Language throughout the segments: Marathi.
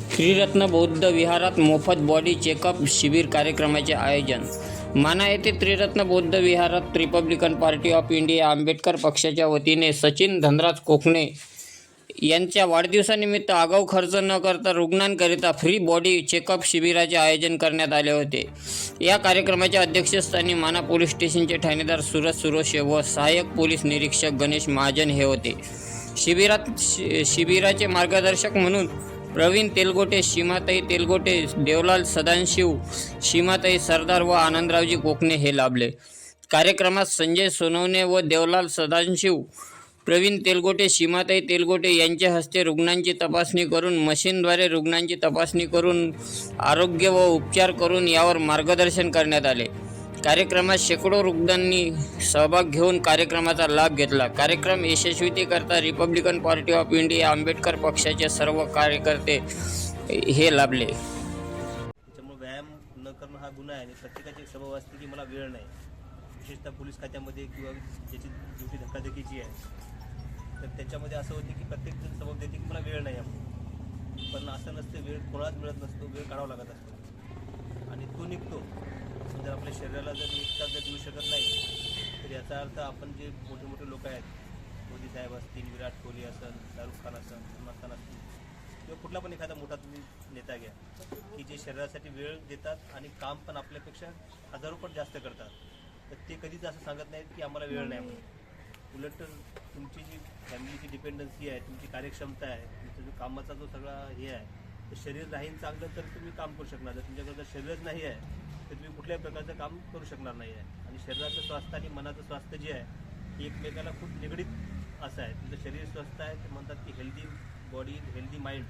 श्रीरत्न बौद्ध विहारात मोफत बॉडी चेकअप शिबिर कार्यक्रमाचे आयोजन. माना येथे त्रिरत्न बौद्ध विहारात Republican Party of India Ambedkar पक्षाच्या वतीने सचिन धनराज कोकणे यांच्या वाढदिवसानिमित्त आगाऊ खर्च न करता रुग्णांकरिता फ्री बॉडी चेकअप शिबिराचे आयोजन करण्यात आले होते. या कार्यक्रमाच्या अध्यक्षस्थानी माना पोलीस स्टेशनचे ठाणेदार सुरज सुरोशे व सहाय्यक पोलीस निरीक्षक गणेश महाजन हे होते. शिबिरात शि शिबिराचे मार्गदर्शक म्हणून प्रवीण तेलगोटे सीमाताई तेलगोटे देवलाल सदानशिव सीमाताई सरदार व आनंदरावजी कोकणे हे लाभले. कार्यक्रमात संजय सोनवणे व देवलाल सदाशिव प्रवीण तेलगोटे सीमाताई तेलगोटे यांच्या हस्ते रुग्णांची तपासणी करून मशीनद्वारे रुग्णांची तपासणी करून आरोग्य व उपचार करून यावर मार्गदर्शन करण्यात आले. कार्यक्रमात शेकडो रुग्णांनी सहभाग घेऊन कार्यक्रमाचा लाभ घेतला. कार्यक्रम यशस्वीतेकरता Republican Party of India Ambedkar पक्षाचे सर्व कार्यकर्ते हे लाभले. त्याच्यामुळे व्यायाम न करणं हा गुन्हा आहे आणि प्रत्येकाची स्वभाव असते की मला वेळ नाही. विशेषतः पोलीस खात्यामध्ये किंवा ज्याची ड्युटी धक्काधकीची आहे. तर त्याच्यामध्ये असं होते की प्रत्येकजण स्वभाव देते की मला वेळ नाही आहे पण असं नसतं वेळ कोणालाच मिळत नसतो वेळ काढावा लागत असतो. आणि तो निघतो. म्हणजे जर आपल्या शरीराला जर एक तास जर देऊ शकत नाही तर याचा अर्थ आपण जे मोठे मोठे लोक आहेत मोदी साहेब असतील विराट कोहली असेल शाहरुख खान असेल सलमान खान असतील किंवा कुठला पण एखादा मोठा तुम्ही नेता घ्या की जे शरीरासाठी वेळ देतात आणि काम पण आपल्यापेक्षा हजारो पण जास्त करतात. तर ते कधीच असं सांगत नाहीत की आम्हाला वेळ नाही म्हणून उलट तर तुमची जी फॅमिलीची डिपेंडन्सी आहे तुमची कार्यक्षमता आहे तुमचा जो कामाचा जो सगळा हे आहे शरीर राहीन चांगलं तर तुम्ही काम करू शकणार. जर तुमच्याकडे जर शरीरच नाही आहे तर तुम्ही कुठल्याही प्रकारचं काम करू शकणार नाही आहे. आणि शरीराचं स्वास्थ्य आणि मनाचं स्वास्थ्य जे आहे ते एकमेकाला खूप निगडीत असं आहे. तुमचं शरीर स्वस्थ आहे ते म्हणतात की हेल्दी बॉडी हेल्दी माइंड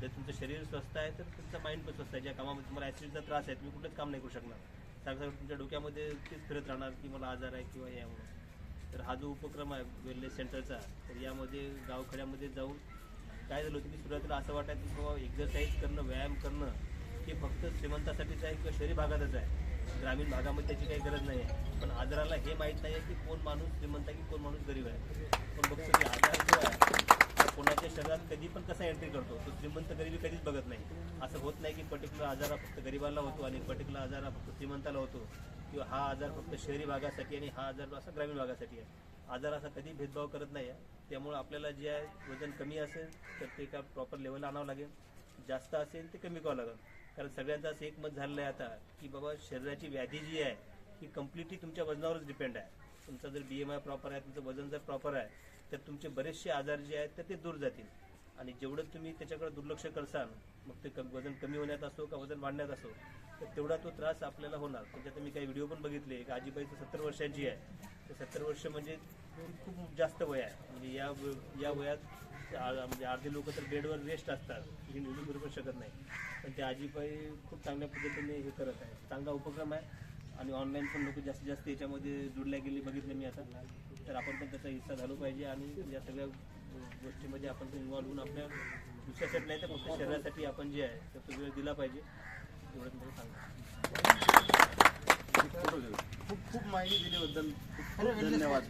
जर तुमचं शरीर स्वस्थ आहे तर तुमचं माइंड पण स्वस्थ आहे. ज्या कामामध्ये तुम्हाला ॲसिडचा त्रास आहे तुम्ही कुठलंच काम नाही करू शकणार. सारखं सारखं तुमच्या डोक्यामध्ये तेच फिरत राहणार की मला आजार आहे किंवा यामुळे तर हा जो उपक्रम आहे वेलनेस सेंटरचा तर यामध्ये गावखेड्यामध्ये जाऊन काय झालं होतं की सुरुवातीला असं वाटायचं की बाबा एक्झरसाईज करणं व्यायाम करणं हे फक्त श्रीमंतासाठीच आहे किंवा शहरी भागातच आहे. ग्रामीण भागामध्ये त्याची काही गरज नाही आहे पण आजाराला हे माहीत नाही आहे की कोण माणूस श्रीमंत आहे की कोण माणूस गरीब आहे. पण बघतो की आजार जो आहे कोणाच्या शरीरात कधी पण कसा एंट्री करतो तो श्रीमंत गरिबी कधीच बघत नाही. असं होत नाही की पर्टिक्युलर आजार हा फक्त गरिबाला होतो आणि पर्टिक्युलर आजार हा फक्त श्रीमंताला होतो. किंवा हा आजार फक्त शहरी भागासाठी आणि हा आजार असा ग्रामीण भागासाठी आहे. आजार असा कधी भेदभाव करत नाही आहे त्यामुळे आपल्याला जे आहे वजन कमी असेल तर ते एका प्रॉपर लेवलला आणावं लागेल. जास्त असेल ते कमी करावं लागेल. कारण सगळ्यांचं असं एकमत झालेलं आहे आता की बाबा शरीराची व्याधी जी आहे ही कम्प्लिटली तुमच्या वजनावरच डिपेंड आहे. तुमचा जर बी एम आय प्रॉपर आहे तुमचं वजन जर प्रॉपर आहे तर तुमचे बरेचसे आजार जे आहेत तर ते दूर जातील. आणि जेवढं तुम्ही त्याच्याकडे दुर्लक्ष करसाल मग ते वजन कमी होण्यात असो का वजन वाढण्यात असो तर तेवढा तो त्रास आपल्याला होणार. म्हणजे त्याच्यात मी काही व्हिडिओ पण बघितले एक आजीबाई तर सत्तर वर्षांची आहे. तर सत्तर वर्ष म्हणजे खूप जास्त वय आहे. म्हणजे या व- या वयात म्हणजे अर्धे लोक तर बेडवर रेस्ट असतात. ही निवडून करू पण शकत नाही. पण ते आजीबाई खूप चांगल्या पद्धतीने हे करत आहे चांगला उपक्रम आहे आणि ऑनलाईन पण लोक जास्तीत जास्त याच्यामध्ये जुडल्या गेली बघितले मी आता. तर आपण पण त्याचा हिस्सा झालो पाहिजे आणि या सगळ्या गोष्टीमध्ये आपण इन्व्हॉल्व होऊन आपल्या दुसऱ्यासाठी नाही तर फक्त शरीरासाठी आपण जे आहे तर तो वेळ दिला पाहिजे. खूप खूप माहिती दिल्याबद्दल खूप खूप धन्यवाद.